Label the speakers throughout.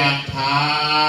Speaker 1: ยัตถา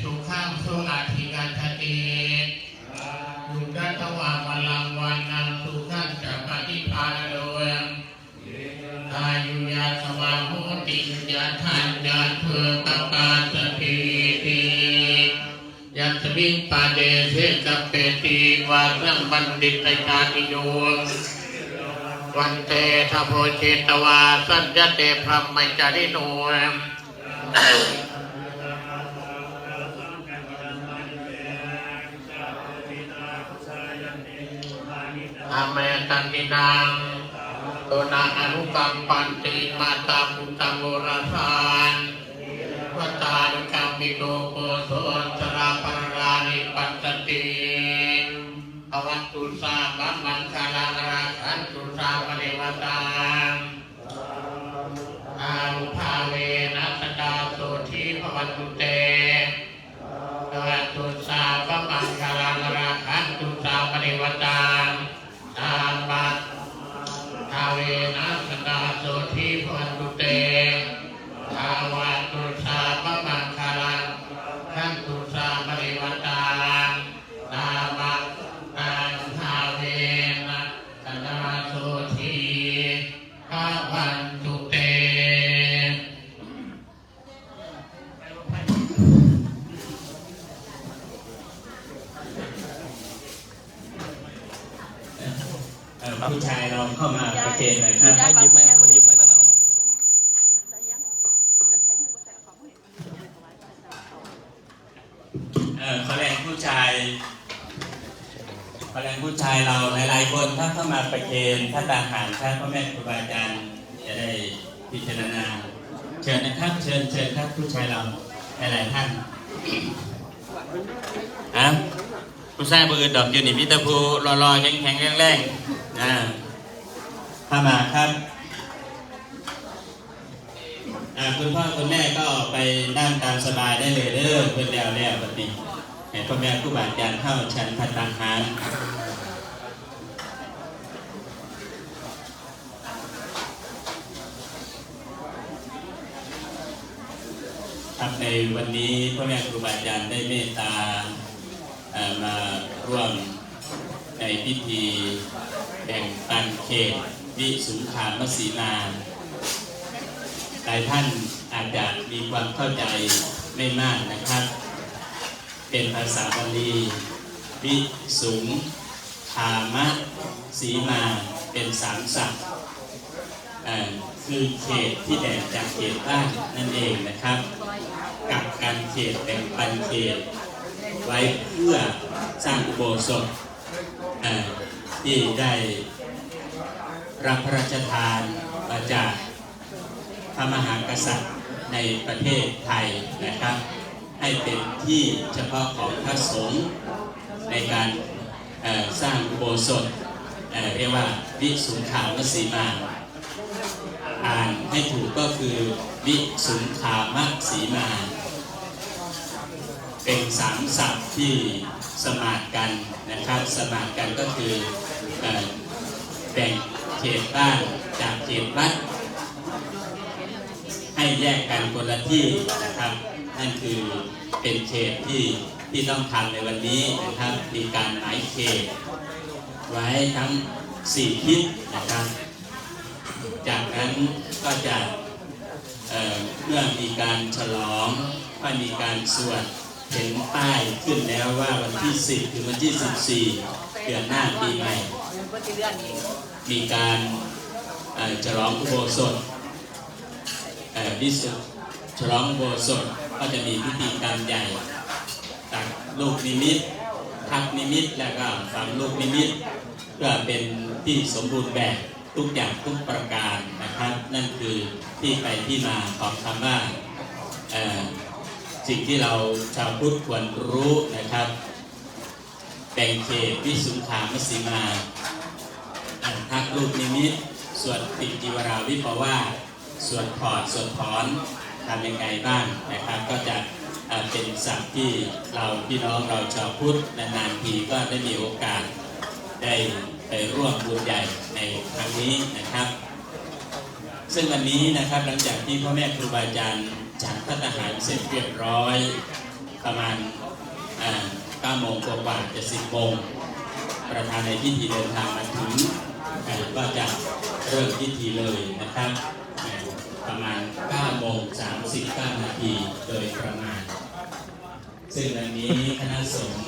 Speaker 1: สุขังสุอาทิกันทติยุกัตวาพลังวันนังสุขังจะปฏิภาณโนอายุยาสวาโหติยาทันยาเพื่อปปาสติติยัสมิงปาเดเสกเปติวารังบัณฑิตญาติโยวันเตทโพชิตวาสัญญเตพรหมจาริโน เมตันตินังตุนาอนุกรรมปันติมาตาพุตังโมราสานวัตานุกรรมิโกโกโสตราปรานิปัตติอวันตุสาบัมมังคาลาราคันตุสาปริวตา เค
Speaker 2: นหน่อยครับ
Speaker 3: ไม่หยิบไม่หยิบไม่ตอนนั้นออกมา
Speaker 2: เออขอแรงผู้ชายขอแรงผู้ชายเราหลาย ๆ คนถ้าเข้ามาประเคนถ้าทหารถ้าพ่อแม่ครูบาอาจารย์จะได้พิจารณา เชิญนะครับ เชิญเชิญครับผู้ชายเราหลายๆท่านอะผู้ชายบือดอกอยู่นี่พิตาภูรอๆแข็งๆแรงๆอ่า เข้ามาครับคุณพ่อคุณแม่ก็ไปนั่งตามสบายได้เลยเด้อเพื่อนแล้วแล้วแบบนี้ให้พ่อแม่ผู้บาดเจ็บเข้าชันพันตตาหารครับในวันนี้พ่อแม่ครูบาอาจารย์ได้เมตตามาร่วมในพิธีแบ่งปันเขต วิสุงคามสีนาหลายท่านอาจจะมีความเข้าใจไม่มากนะครับ เป็นภาษาบาลีวิสุงคามะสีมาเป็นสามศัพท์คือเขตที่แบ่งจากเขตบ้านนั่นเองนะครับกับการเขตแบ่งปันเขต ไว้เพื่อสร้างอุโบสถเอ่อที่ได้ รับพระราชทานมาจากพระมหากษัตริย์ในประเทศไทยนะครับ ให้เป็นที่เฉพาะของพระสงฆ์ในการสร้างอุโบสถเเรียกว่าวิสุงขามสีมาอ่านให้ถูกก็คือวิสุงขามสีมา เป็นสามศัพท์ที่สมานกันนะครับ สมานกันก็คืออแบ่ง เขตบ้านจากเขตวัดให้แยกกันคนละที่นะครับ นั่นคือเป็นเขตที่ที่ต้องทำในวันนี้นะครับ มีการหมายเขต ไว้ทั้งสี่ทิศนะครับ จากนั้นก็จะเเมื่อมีการฉลองก็มีการสวดเห็นป้ายขึ้นแล้วว่าวันที่ 10 ถึงวันที่ 14 เดือนหน้าปีใหม่ มีการฉลองอุโบสถเอ่อวิสุทธิ์ฉลองอุโบสถก็จะมีพิธีการใหญ่ตักลูกนิมิตทักนิมิตแล้วก็ฝังลูกนิมิตเพื่อเป็นที่สมบูรณ์แบบทุกอย่างทุกประการนะครับ นั่นคือที่ไปที่มาของคำว่าสิ่งที่เราชาวพุทธควรรู้นะครับ แบ่งเขตวิสุงขามสีมาอ่านทักลูกนิมิตสวนติจิวราวิปว่าสวนถอดสวนถอนทำยังไงบ้างนะครับ ก็จะเป็นศัพท์ที่เราพี่น้องเราชาวพุทธนานๆทีก็ได้มีโอกาสได้ไปร่วมบุญใหญ่ในครั้งนี้นะครับ ซึ่งวันนี้นะครับหลังจากที่พ่อแม่ครูบาอาจารย์ฉันพัฒหารเสร็จเรียบร้อยประมาณ 9โมงกว่าๆจะ10โมงประธานในพิธีเดินทางมาถึงอ่าก็จะเริ่มพิธีเลยนะครับอ่าประมาณ9โมง39นาทีโดยประมาณ ซึ่งวันนี้คณะสงฆ์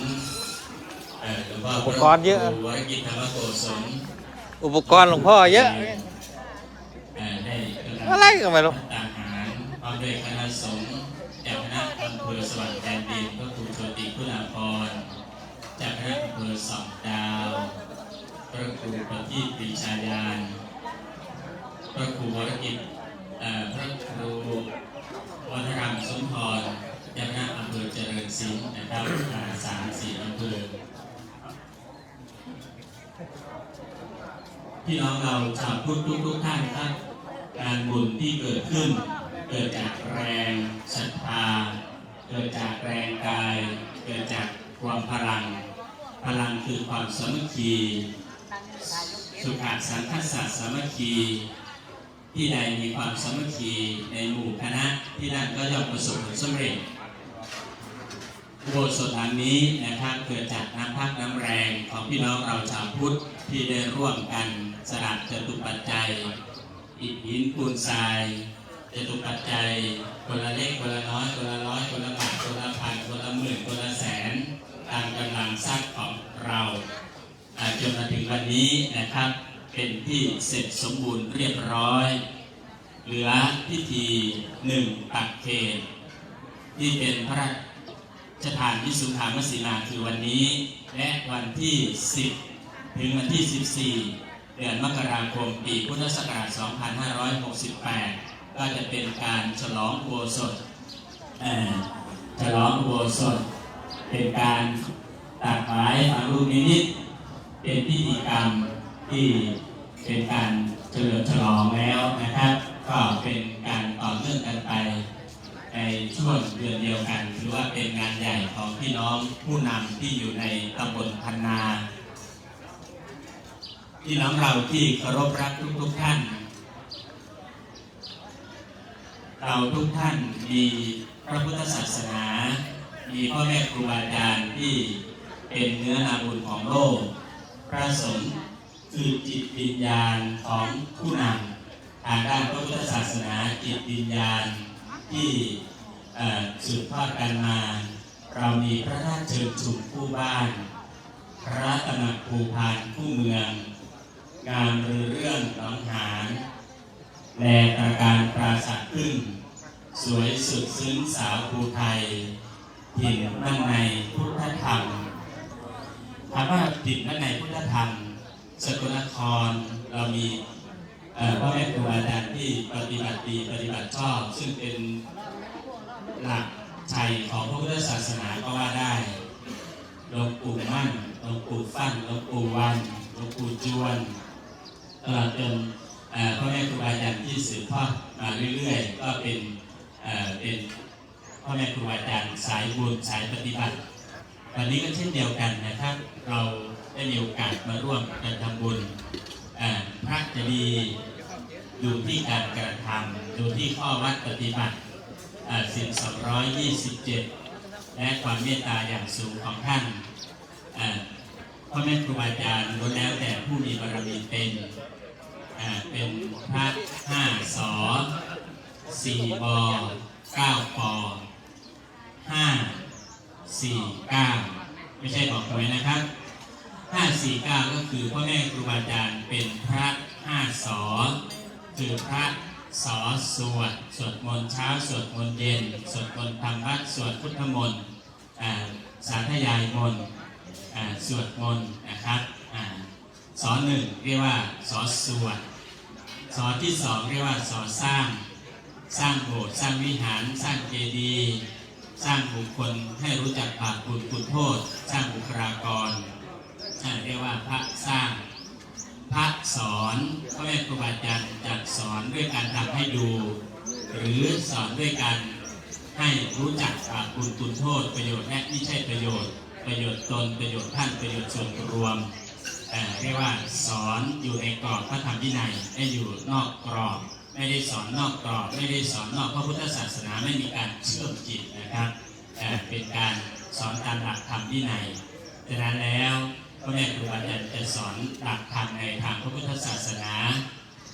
Speaker 2: เอ่อหลวงพ่อ
Speaker 3: อุปกรณ์เยอะ
Speaker 2: พควรกิจธรรมโกศล
Speaker 3: อุปกรณ์หลวงพ่อเยอะ
Speaker 2: เอ่อได้กำลัง
Speaker 3: อะไรก็ไม่รู้
Speaker 2: ทหารพร้อมด้วยคณะสงฆ์จากคณะอำเภอสว่างแดนดินพระครูโชติคุณาภรณ์ จากคณะอำเภอสองดาว พระครูประทีปปรีชายาน พระครูวรกิจพระครูวัฒรามสมพรจากคณะอำเภอเจริญศิลป์นะครับอ่าสามสี่อำเภอพี่น้องเราชาวพุทธทุกทุกๆท่านครับ การบุญที่เกิดขึ้น เกิดจากแรงศรัทธาเกิดจากแรงกาย เกิดจากความพลัง พลังคือความสามัคคีสุขาสันทัสสะสามัคคี ที่ใดมีความสามัคคีในหมู่คณะที่นั่นก็ย่อมประสบผลสำเร็จอุโบสถหลังนี้นะครับเกิดจากน้ำพักน้ำแรงของพี่น้องเราชาวพุทธที่ได้ร่วมกันสละจตุปัจจัย อิฐหินปูนทรายจตุปัจจัยคนละเล็กคนละน้อยคนละร้อยคนละบาทคนละพันคนละหมื่นคนละแสน ตามกำลังทรัพย์ของเราจนมาถึงวันนี้นะครับเป็นที่เสร็จสมบูรณ์เรียบร้อย เหลือพิธีหนึ่งปักเคนที่เป็นพระราชทานวิสุทธามสีมาคือวันนี้ และวันที่ 10 ถึงวันที่ 14 เดือนมกราคมปีพุทธศักราช 2568 ก็จะเป็นการฉลองโบสถฉลองโบสถ เป็นการตัดไม้ฝังลูกนิมิตเป็นพิธีกรรมที่เป็นการเฉลิมฉลองแล้วนะครับ ก็เป็นการต่อเนื่องกันไป ในช่วงเดือนเดียวกันถือว่าเป็นงานใหญ่ของพี่น้องผู้นำที่อยู่ในตำบลพันนาพี่น้องเราที่เคารพรักทุกๆท่าน เราทุกท่านมีพระพุทธศาสนา มีพ่อแม่ครูอาจารย์ที่เป็นเนื้อนาบุญของโลก พระสงฆ์คือจิตวิญญาณของผู้นำทางด้านพระพุทธศาสนาจิตวิญญาณที่สืบทอดกันมา เรามีพระราชเชิญชุมผู้บ้าน พระตนักภูพานผู้เมือง งามเรือเรื่องหนองหานแลตระการปราสาทพึ่งสวยสุดซึ้งสาวภูไทย ถิ่นมั่นในพุทธธรรมถามว่าถิ่นมั่นในพุทธธรรมสกลนครเรามีพ่อแม่ครูอาจารย์ที่ปฏิบัติดีปฏิบัติชอบ ซึ่งเป็นหลักชัยของพระพุทธศาสนาก็ว่าได้หลวงปู่มั่นหลวงปู่ฟั่นหลวงปู่วันหลวงปู่จวนตลอดจนพ่อแม่ครูอาจารย์ที่สืบทอดมาเรื่อยๆ ก็เป็นเอ่อเป็น พ่อแม่ครูอาจารย์สายบุญสายปฏิบัติ วันนี้ก็เช่นเดียวกันนะครับ เราได้มีโอกาสมาร่วมกันทำบุญพระจะดีดูที่การกระทำดูที่ข้อวัดปฏิบัติเอ่อสิ่ง227 และความเมตตาอย่างสูงของท่านพ่อแม่ครูอาจารย์ล้วนแล้วแต่ผู้มีบารมีเป็นเป็นพระห้าสอสี่บอเก้าปอ ห้าสี่เก้าไม่ใช่บอกไว้นะครับห้าสี่เก้าก็คือพ่อแม่ครูบาอาจารย์เป็นพระห้าสอคือพระสอสวดสวดมนต์เช้าสวดมนต์เย็นสวดมนต์ธรรมวัดสวดพุทธมนต์สาธยายมนต์สวดมนต์นะครับสอหนึ่งเรียกว่าสอสวดสอที่สองเรียกว่าสอสร้าง สร้างโบสถ์สร้างวิหาร สร้างเจดีย์ สร้างบุคคลให้รู้จักบาปบุญคุณโทษ สร้างบุคลากรอ่าเรียกว่าพระสร้าง พระสอนพ่อแม่ครูบาอาจารย์จัดสอนด้วยการทำให้ดู หรือสอนด้วยการให้รู้จักบาปบุญคุณโทษ ประโยชน์และไม่ใช่ประโยชน์ ประโยชน์ตนประโยชน์ท่านประโยชน์ส่วนรวมเรียกว่าสอนอยู่ในกรอบพระธรรมวินัยไม่อยู่นอกกรอบ ไม่ได้สอนนอกกรอบไม่ได้สอนนอกพระพุทธศาสนาไม่มีการเชื่อมจิตนะครับเอ่เป็นการสอนตามหลักธรรมวินัยดังนั้นแล้วพ่อแม่ครูอาจารย์จะสอนหลักธรรมในทางพระพุทธศาสนา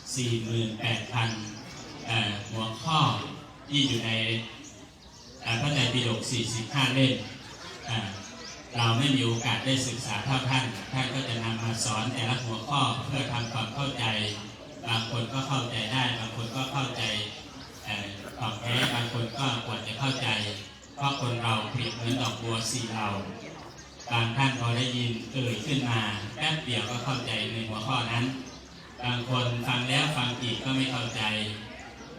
Speaker 2: 48,000 หัวข้อที่อยู่ในพระไตรปิฎก45 เล่มเอ่อเราไม่มีโอกาสได้ศึกษาเท่าท่าน ท่านก็จะนำมาสอนแต่ละหัวข้อเพื่อทำความเข้าใจ บางคนก็เข้าใจได้ บางคนก็เข้าใจเอ่อของแท้บางคนก็กว่าจะเข้าใจ เพราะคนเราเปรียบเหมือนดอกบัวสี่เหล่าบางท่านพอได้ยินเอ่ยขึ้นมาแป๊บเดียวก็เข้าใจในหัวข้อนั้น บางคนฟังแล้วฟังอีกก็ไม่เข้าใจ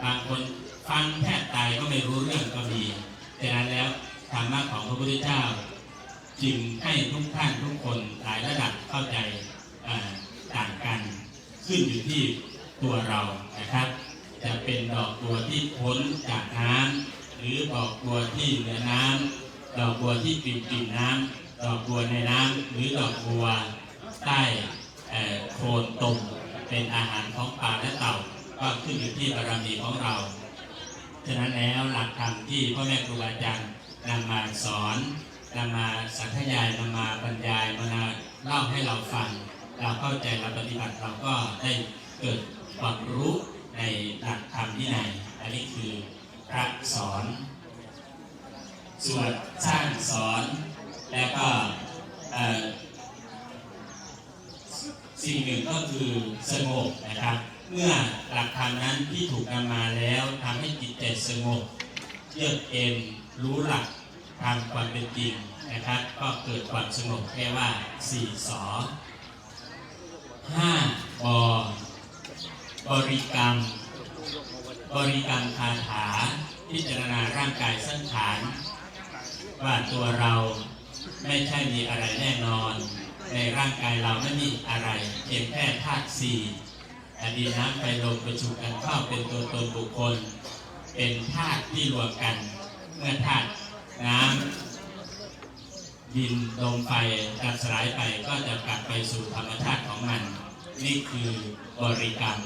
Speaker 2: บางคนฟังแทบตายก็ไม่รู้เรื่องก็มีดังนั้นแล้วธรรมะของพระพุทธเจ้า จึงให้ทุกท่านทุกคนหลายระดับเข้าใจต่างกัน ขึ้นอยู่ที่ ตัวเรานะครับ จะเป็นดอกบัวที่พ้นจากน้ำหรือดอกบัวที่เหนือน้ำดอกบัวที่ปิ่มปิ่มน้ำดอกบัวในน้ำหรือดอกบัวใต้โคนตมเป็นอาหารของปลาและเต่า ก็ขึ้นอยู่ที่บารมีของเราฉะนั้นแล้วหลักธรรมที่พ่อแม่ครูอาจารย์นำมาสอนนำมาสัทยายนำมาบรรยายมาเล่าให้เราฟัง เราเข้าใจเราปฏิบัติเราก็ได้เกิด ความรู้ในหลักธรรมที่ไหนอันนี้คือพระสอนส่วนสร้างสอนแล้วก็สิ่งหนึ่งก็คือสงบนะครับ เมื่อหลักธรรมนั้นที่ถูกนำมาแล้วทำให้จิตใจสงบเยือกเอ็นรู้หลักทางความเป็นจริงนะครับ ก็เกิดความสงบแค่ว่าสี่สอห้าบ บริกรรม บริกรรมคาถาพิจารณาร่างกายสังขารว่าตัวเราไม่ใช่มีอะไรแน่นอน ในร่างกายเราไม่มีอะไรเพียงแค่ธาตุสี่อดีน้ำไฟลมประชุมกันเข้าเป็นตัวตนบุคคล เป็นธาตุที่รวมกัน เมื่อธาตุน้ำดินลมไฟดับสลายไปก็จะกลับไปสู่ธรรมชาติของมัน นี่คือบริกรรม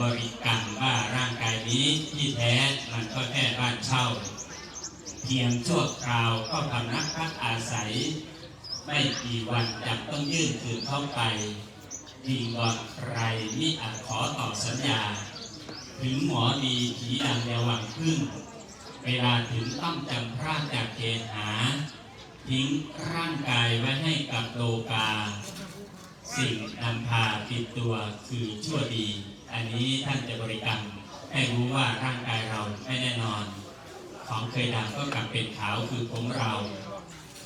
Speaker 2: บริกรรมว่าร่างกายนี้ที่แท้มันก็แค่บ้านเช่า เพียงชั่วคราวก็พำนักพักอาศัย ไม่กี่วันจำต้องยื่นคืนเข้าไปยิงบอลใครมิอาจขอต่อสัญญา ถึงหมอดีผีดังในวังพึ่งเวลาถึงต้องจำพรากจากเกณฑ์หา ทิ้งร่างกายไว้ให้กับโลกา สิ่งนำพาติดตัวคือชั่วดี อันนี้ท่านจะบริกรรมให้รู้ว่าร่างกายเราไม่แน่นอน ของเคยดำก็กลับเป็นขาวคือผมเรา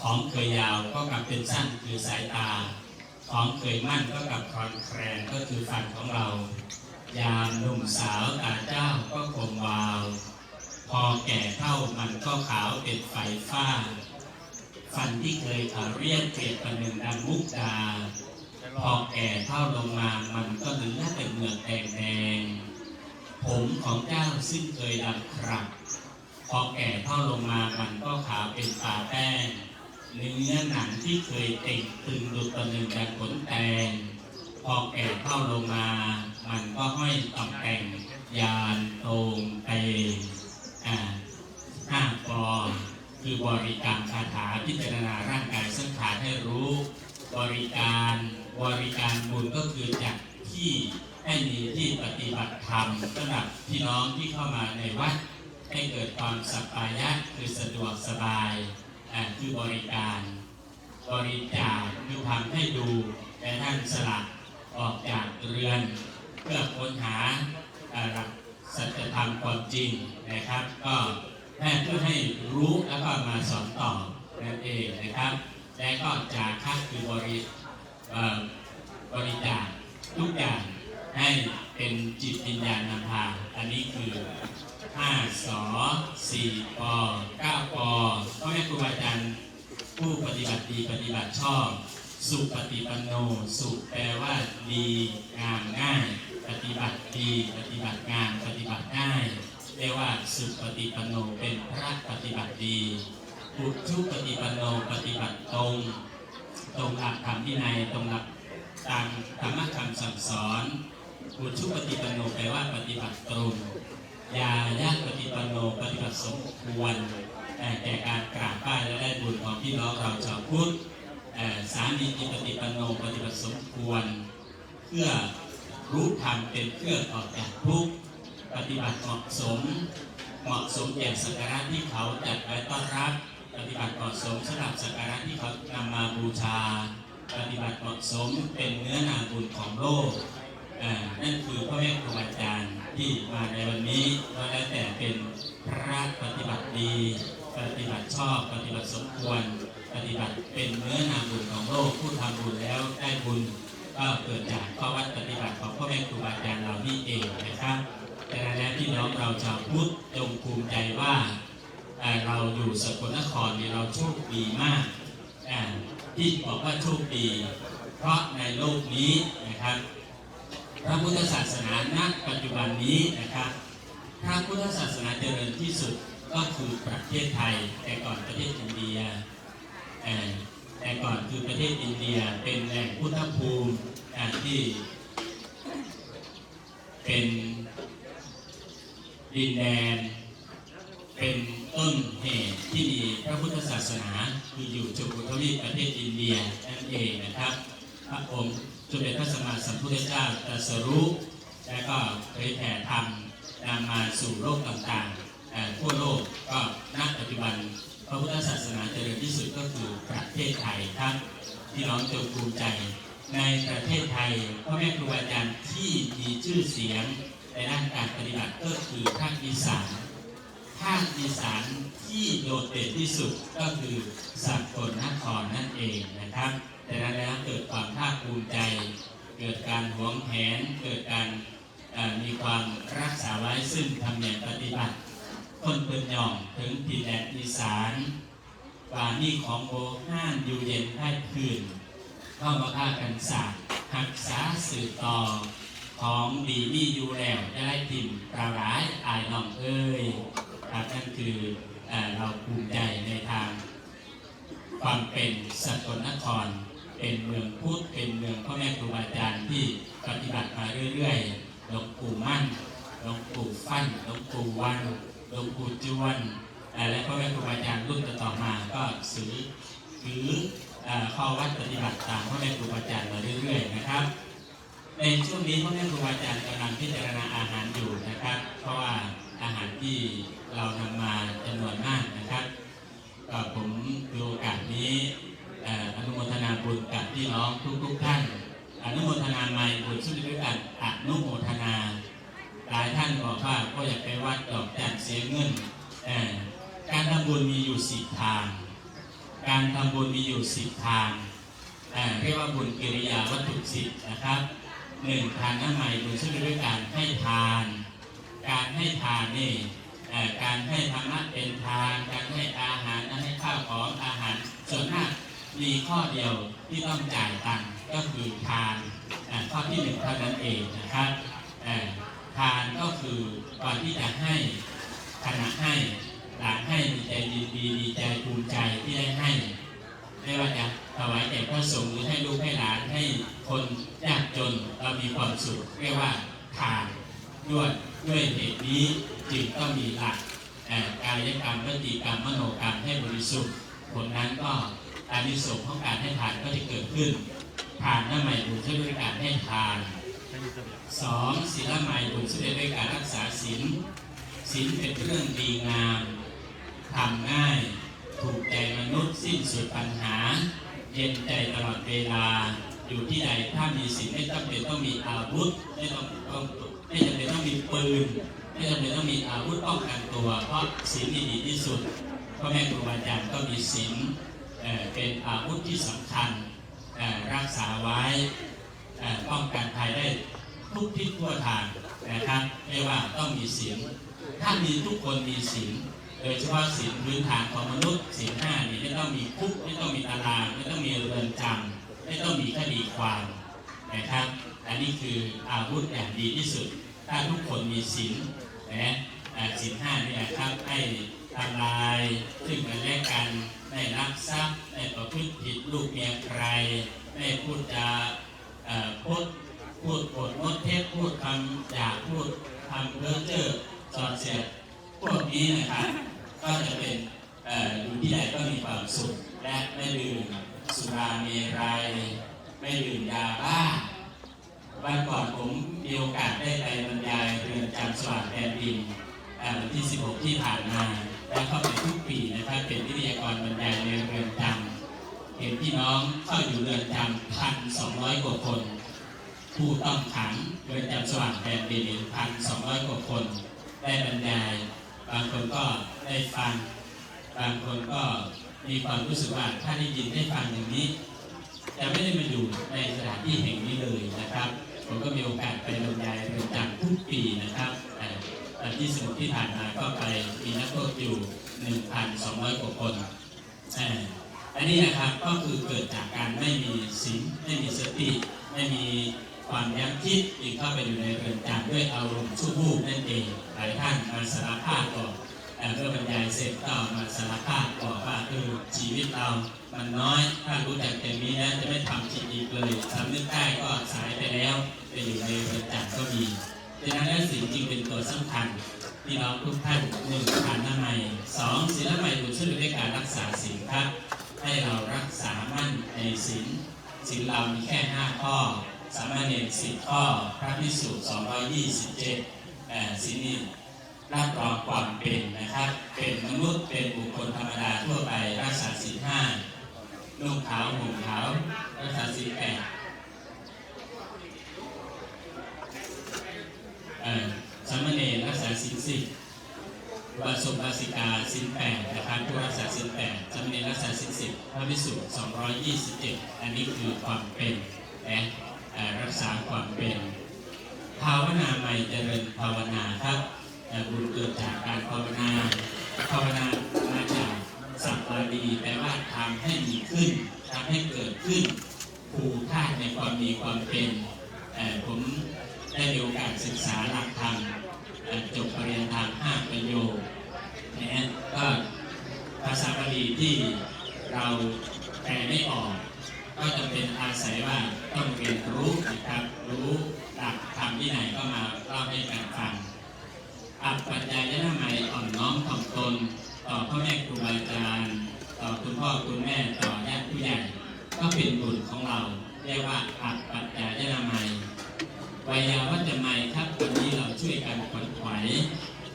Speaker 2: ของเคยยาวก็กลับเป็นสั้นคือสายตา ของเคยมั่นก็กลับคลอนแคลนก็คือฟันของเรา ยามหนุ่มสาวตาเจ้าก็คมวาว พอแก่เท่ามันก็ขาวเป็นไฟฟ้า ฟันที่เคยขาวเรียบเปรียบประหนึ่งดังมุกดา พอแก่เท่าลงมามันก็เหลือแต่เหงือกแดงแดงๆผมของเจ้าซึ่งเคยดำครักพอแก่เท่าลงมามันก็ขาวเป็นตาแป้งเนื้อหนังที่เคยต่งตึงดุจประหนึ่งดังขนแตงพอแก่เท่าลงมา มันก็ห้อยต่องแต่งยานโตงเตอ่าห้าปอคือบริกรรคาถาพิจารณาร่างกายสังขารให้รู้ บริการ บริการบุญก็คือจัดที่ให้มีที่ปฏิบัติธรรมสำหรับพี่น้องที่เข้ามาในวัด ให้เกิดความสัปปายะคือสะดวกสบายอ่าคือบริการ บริจาคคือทำให้ดูแต่ท่านสลักออกจากเรือน เพื่อค้นหาหลักสัจธรรมความจริงนะครับ ก็แค่เพื่อให้รู้แล้วก็มาสอนต่อนั่นเองนะครับ และก็จาค่าคือบริ บริจาคทุกอย่างให้เป็นจิตวิญญาณนำพา อันนี้คือ5สอ4ป9ปพ่อแม่ครูอาจารย์ผู้ปฏิบัติดีปฏิบัติชอบ สุปฏิปันโน สุแปลว่าดีงามง่าย ปฏิบัติดี ปฏิบัติงามปฏิบัติง่ายเรียกว่าสุปฏิปันโนเป็นพระปฏิบัติดีปุถุปฏิปันโนปฏิบัติตรง ตรงหลักธรรมวินัยตรงหลักตามธรรมะคำสั่งสอนปุถุปฏิปันโนแปลว่าปฏิบัติตรงยาญาปฏิปันโนปฏิบัติสมควรเอ่แก่การกราบไหว้และได้บุญของพี่น้องเราชาวพุทธสามีจิปฏิปันโนปฏิบัติสมควร เพื่อรู้ธรรมเป็นเครื่องออกจากทุกข์ปฏิบัติเหมาะสม เหมาะสมแก่สักการะที่เขาจัดไว้ต้อนรับ ปฏิบัติเหมาะสมสำหรับสักการะที่เขานำมาบูชา ปฏิบัติเหมาะสมเป็นเนื้อนาบุญของโลกนั่นคือพ่อแม่ครูอาจารย์ที่มาในวันนี้ก็แล้วแต่เป็นพระปฏิบัติดี ปฏิบัติชอบปฏิบัติสมควร ปฏิบัติเป็นเนื้อนาบุญของโลกผู้ทำบุญแล้วได้บุญก็เกิดจากข้อวัดปฏิบัติของพ่อแม่ครูอาจารย์เรานี่เองนะครับแต่แล้วพี่น้องเราชาวพุทธจงภูมิใจว่า เราอยู่สกลนครเนี่ยเราโชคดีมากที่บอกว่าโชคดี เพราะในโลกนี้นะครับพระพุทธศาสนาณปัจจุบันนี้นะครับพระพุทธศาสนาเจริญที่สุดก็คือประเทศไทย แต่ก่อนประเทศอินเดียแต่ก่อนคือประเทศอินเดียเป็นแหล่งพุทธภูมิที่เป็นดินแดนเป็น ต้นเหตุที่มีพระพุทธศาสนาคืออยู่ชมพูทวีปประเทศอินเดียนั่นเองนะครับ พระองค์สมเด็จพระสัมมาสัมพุทธเจ้าตรัสรู้ และก็เผยแผ่ธรรมนำมาสู่โลกต่างๆทั่วโลกก็ณปัจจุบันพระพุทธศาสนาเจริญที่สุดก็คือประเทศไทยครับที่น้องจงภูมิใจในประเทศไทยพ่อแม่ครูอาจารย์ที่มีชื่อเสียงในด้านการปฏิบัติก็คือภาคอีสาน ภาคอีสานที่โดดเด่นที่สุดก็คือสกลนครนั่นเองนะครับแต่นั้นแล้วเกิดความภาคภูมิใจ เกิดการหวงแหนเกิดการมีความรักษาไว้ซึ่งทำเนียมปฏิบัติ คนเป็นหย่อมถึงถิ่นแดนอีสานป่านี่ของโบห้านอยู่เย็นได้คืน เข้ามาฆ่ากันสาหักษาสืบต่อของดีมีอยู่แล้วได้ทิมปลาหลายอายน้องเอ้ย คือเอ่อเราภูมิใจในทาง ความเป็นสกลนคร เป็นเมืองพุทธเป็นเมืองพ่อแม่ครูบาอาจารย์ที่ปฏิบัติมาเรื่อยๆหลวงปู่มั่นหลวงปู่ฟั่นหลวงปู่วันหลวงปู่จวนและพ่อแม่ครูบาอาจารย์รุ่นต่อๆมาก็สือถือเอ่อข้อวัดปฏิบัติตามพ่อแม่ครูบาอาจารย์มาเรื่อยๆนะครับ ในช่วงนี้พ่อแม่ครูบาอาจารย์กำลังพิจารณาอาหารอยู่นะครับ เพราะว่า อาหารที่เรานำมาจำนวนมากนะครับก็ผมดูโอกาสนี้อนุโมทนาบุญกับพี่น้องทุกๆท่าน อนุโมทนาใหม่บุญสุดด้วยกันอนุโมทนา หลายท่านบอกว่าก็อยากไปวัดดอกจันเสียเงินการทำบุญมีอยู่สิบทาง การทำบุญมีอยู่สิบทางเรียกว่าบุญกิริยาวัตถุสิบนะครับหนึ่งทานน้ำใหม่บุญสุดด้วยการให้ทาน การให้ทานนี่การให้ธรรมะเป็นทาน การให้อาหารการให้ข้าวของอาหาร ส่วนมากมีข้อเดียวที่ต้องจ่ายตังค์ก็คือทานข้อที่หนึ่งเท่านั้นเองนะครับทานก็คือก่อนที่จะให้ขณะให้หลังให้มีใจดีดีดีใจภูมิใจที่ได้ให้ไม่ว่าจะถวายแก่พระสงฆ์หรือให้ลูกให้หลานให้คนยากจนเรามีความสุขเรียกว่าทานด้วย ด้วยเหตุนี้จึงต้องมีหลักกายกรรมวจีกรรมมโนกรรมให้บริสุทธิ์ผลนั้นก็อานิสงส์ของการให้ทานก็จะเกิดขึ้นทานนั่นหมายถึงช่วยด้วยการให้ทานสองศีลใหมายถึงช่วยด้วยการรักษาศีลศีลเป็นเรื่องดีงามทำง่ายถูกใจมนุษย์สิ้นสุดปัญหา เย็นใจตลอดเวลาอยู่ที่ใดถ้ามีศีลไม่จำเป็นต้องมีอาวุธไม่ต้องต้อง ไม่จำเป็นต้องมีปืน ไม่จำเป็นต้องมีอาวุธป้องกันตัว เพราะศีลดีที่สุดพ่อแม่ครูบาอาจารย์ก็มีศีลเเป็นอาวุธที่สำคัญรักษาไว้ป้องกันภัยได้ทุกทิศทั่วทางนะครับไม่ว่าต้องมีศีลถ้ามีทุกคนมีศีลโดยเฉพาะศีลพื้นฐานของมนุษย์ศีลห้านี่ไม่ต้องมีคุกไม่ต้องมีตารางไม่ต้องมีเรือนจำไม่ต้องมีคดีความนะครับ อันนี้คืออาวุธอย่างดีที่สุด ถ้าทุกคนมีศีลนะศีลห้าเนี่ยครับให้ทำลายซึ่งกันและกันไม่รักทรัพย์ไม่ประพฤติผิดลูกเมียใครไม่พูดจาพูดพูดปดมดเทศพูดคำหยาพูดคำเพ้อเจ้อสอดเสียดพวกนี้นะครับก็จะเป็นเอ่ออยู่ที่ใดก็มีความสุขและไม่ดื่มสุราเมรัยไม่ดื่มยาบ้า วันก่อนผมมีโอกาสได้ไปบรรยายเรือนจำสว่างแดนดินวันที่ 16 ที่ผ่านมา และเข้าไปทุกปีนะครับเป็นวิทยากรบรรยายในเรือนจำเห็นพี่น้องเข้าอยู่เรือนจำพันสองร้อยกว่าคน ผู้ต้องขังเรือนจำสว่างแดนดินพันสองร้อยกว่าคน ได้บรรยาย บางคนก็ได้ฟัง บางคนก็มีความรู้สึกว่าถ้าได้ยินได้ฟังอย่างนี้จะไม่ได้มาอยู่ในสถานที่แห่งนี้เลยนะครับ ผมก็มีโอกาสไปบรรยายเรือนจำทุกปีนะครับเอ่ที่สมุทรที่ผ่านมาก็ไปมีนักโทษอยู่ 1,200 กว่าคนอันนี้นะครับก็คือเกิดจากการไม่มีศีลไม่มีสติไม่มีความยั้งคิดจึงเข้าไปอยู่ในเรือนจำด้วยอารมณ์ชั่ววูบนั่นเองหลายท่านมาสารภาพก่อน แต่เมื่อบรรยายเสร็จก็มาสารภาพบอกว่าเออชีวิตเรา มันน้อย ถ้ารู้จักอย่างนี้นะจะไม่ทำผิดอีกเลยสำนึกได้ก็สายไปแล้วไปอยู่ในเรือนจำก็มีดังนั้นแล้วสิ่งจริงเป็นตัวสำคัญพี่น้องทุกท่านหนึ่งทานนาใหมัยสองศีลนามัยบุญช่วยด้วยการรักษาศีลครับให้เรารักษามั่นในศีลศีลเรามีแค่ห้าข้อสามเณรสิบข้อ พระพิสุสองร้อยยี่สิบเจ็ดศีลนี้ รับรองความเป็นนะครับ เป็นมนุษย์เป็นบุคคลธรรมดาทั่วไปรักษาศีลห้านุ่งขาวห่มขาวรักษาศีลแปดเอ่อสามเณรรักษาศีลสิบวาสมบาสิกาศีลแปดนะครับผู้รักษาศีลแปดสามเณรรักษาศีลสิบพระพิสุสองร้อยยี่สิบเจ็ดอันนี้คือความเป็นและรักษาความเป็น ภาวนาใหม่เจริญภาวนาครับ บุญเกิดจากการภาวนาภาวนามาจากสัพพาลีแปลว่าทำให้มีขึ้นทำให้เกิดขึ้นภูธาตุในความมีความเป็นเอ่ผมได้มีโอกาสศึกษาหลักธรรมจบปริญญาธรรมห้าประโยคนะฮะก็ภาษาบาลีที่เราแปลไม่ออก ก็จะเป็นอาศัยว่าต้องเรียนรู้นะครับรู้หลักธรรมที่ไหนก็มาเล่าให้กันฟัง อัปปัจจายนามัยอ่อนน้อมถ่อมตน ต่อพ่อแม่ครูบาอาจารย์ ต่อคุณพ่อคุณแม่ต่อญาติผู้ใหญ่ ก็เป็นบุญของเราเรียกว่าอัปปัจจายนามัยวัยาวัจไมยครับวันนี้เราช่วยกันขวนขวาย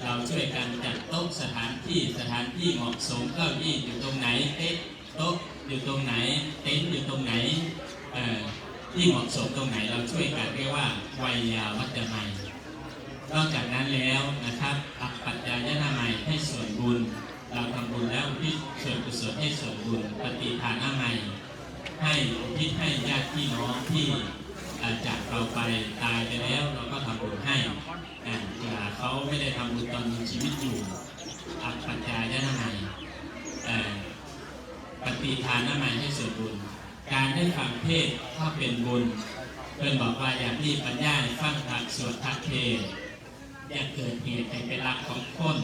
Speaker 2: เราช่วยกันจัดโต๊ะสถานที่สถานที่เหมาะสมเก้าอี้อยู่ตรงไหนเต๊ะโต๊ะอยู่ตรงไหน เต็นท์อยู่ตรงไหนเอ่อที่เหมาะสมตรงไหนเราช่วยกันเรียกว่าวัยาวัจไมยนอกจากนั้นแล้วนะครับอัปปัจจายนามัยให้ส่วนบุญ เราทำบุญแล้วอุทิศส่วนกุศลให้ส่วนบุญ ปฏิทานามัยให้อุทิศให้ญาติพี่น้องที่อ่าจากเรา ไปตายไปแล้วเราก็ทำบุญให้อ่าเผื่เขาไม่ได้ทำบุญตอนมีชีวิตอยู่อัปปัจจายนามัยเอ่อปฏิทานามัยให้ส่วนบุญ การได้ฟังเทศน์ก็เป็นบุญเพื่อนบอกว่าอยากที่ปัญญาในฟังทักสวดทักเทศอยากเกิดเหตุให้เป็นรักของคน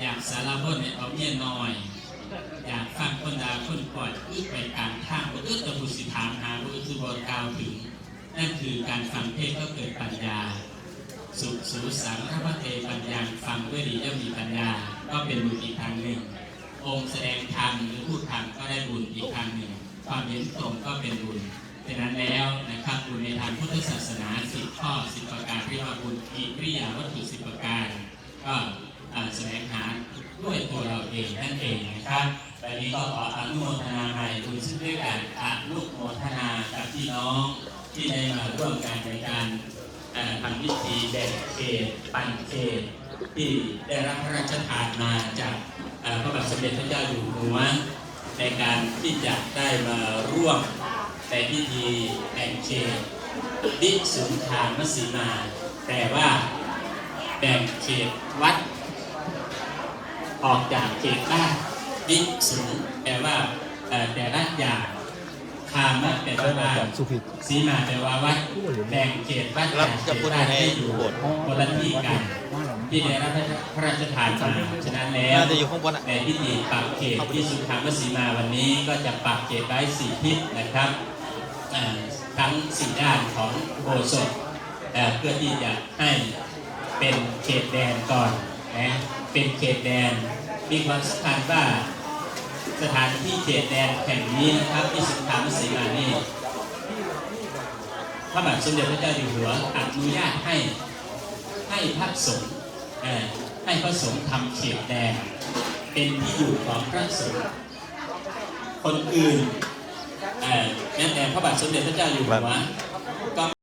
Speaker 2: อยากสารพัดในเอาเมียน้อย อยากฟังคนดาคนปล่อยอึดไปกลางทางบ่อึดตะบุสิถามหาบ่อึดคือบทกล่าวถึง นั่นคือการฟังเทศก็เกิดปัญญา สุขสูสังขพระเทปัญญาฟังด้วยดีย่อมมีปัญญา ก็เป็นบุญอีกทางหนึ่งค์แสดงธรรมหรือพูดธรรมก็ได้บุญอีกทางหนึ่ง ความเห็นตรงก็เป็นบุญฉะนั้นแล้วนะครับบุญในทางพุทธศาสนาสิบข้อสิบประการที่ว่าบุญกิริยาวัตถุสิบประการ ก็อ่าแสวงหาด้วยตัวเราเองนั่นเองนะครับวันนี้ก็ขออนุโมทนาใหม่บุญซึ่งด้วยการอนุโมทนากับพี่น้อง ที่ได้มาร่วมกันในการเอ่อทำพิธีแบ่เขตปันเขตที่ได้รับพระราชทานมาจากพระบาทสมเด็จพระเจ้าอยู่หัวในการที่จะได้มาร่วมในพิธีแห่งเขตดิสุนทานมสีมา แต่ว่าแบ่งเขตวัด ออกจากเขตบ้านดิสุนแปลว่าแต่ละอย่าง คามะแปลว่าบ้านสีมาแปลว่าวัดแบ่งเขตวัด
Speaker 3: รับ
Speaker 2: จาก
Speaker 3: จะ
Speaker 2: เข
Speaker 3: พู
Speaker 2: ต
Speaker 3: ด
Speaker 2: บ้าน
Speaker 3: ใน
Speaker 2: ให้อยู่
Speaker 3: โบสถ์
Speaker 2: คนละที่กันที่ได้รับพระราชทานมาฉะนั้นแล้ว
Speaker 3: น่าจะอยู่ข้างบนอะ
Speaker 2: ในพิธีปักเขตที่สุธรรมสีมาวันนี้ก็จะปักเขตไว้สี่ทิศนะครับอ่าทั้งสี่ด้านของอุโบสถเอ่อเพื่อที่จะให้เป็นเขตแดนก่อนนะเป็นเขตแดนมีความสำคัญว่า สถานที่เขตแดนแห่งนี้นะครับที่สุธรรมสีมานี่พระบาทสมเด็จพระเจ้าอยู่หัวอนุญาตให้ให้พระสงฆ์ให้พระสงฆ์ทำเขตแดน เป็นที่อยู่ของพระสงฆ์คนอื่นเอ่อแม้แต่พระบาทสมเด็จพระเจ้าอยู่หัวก็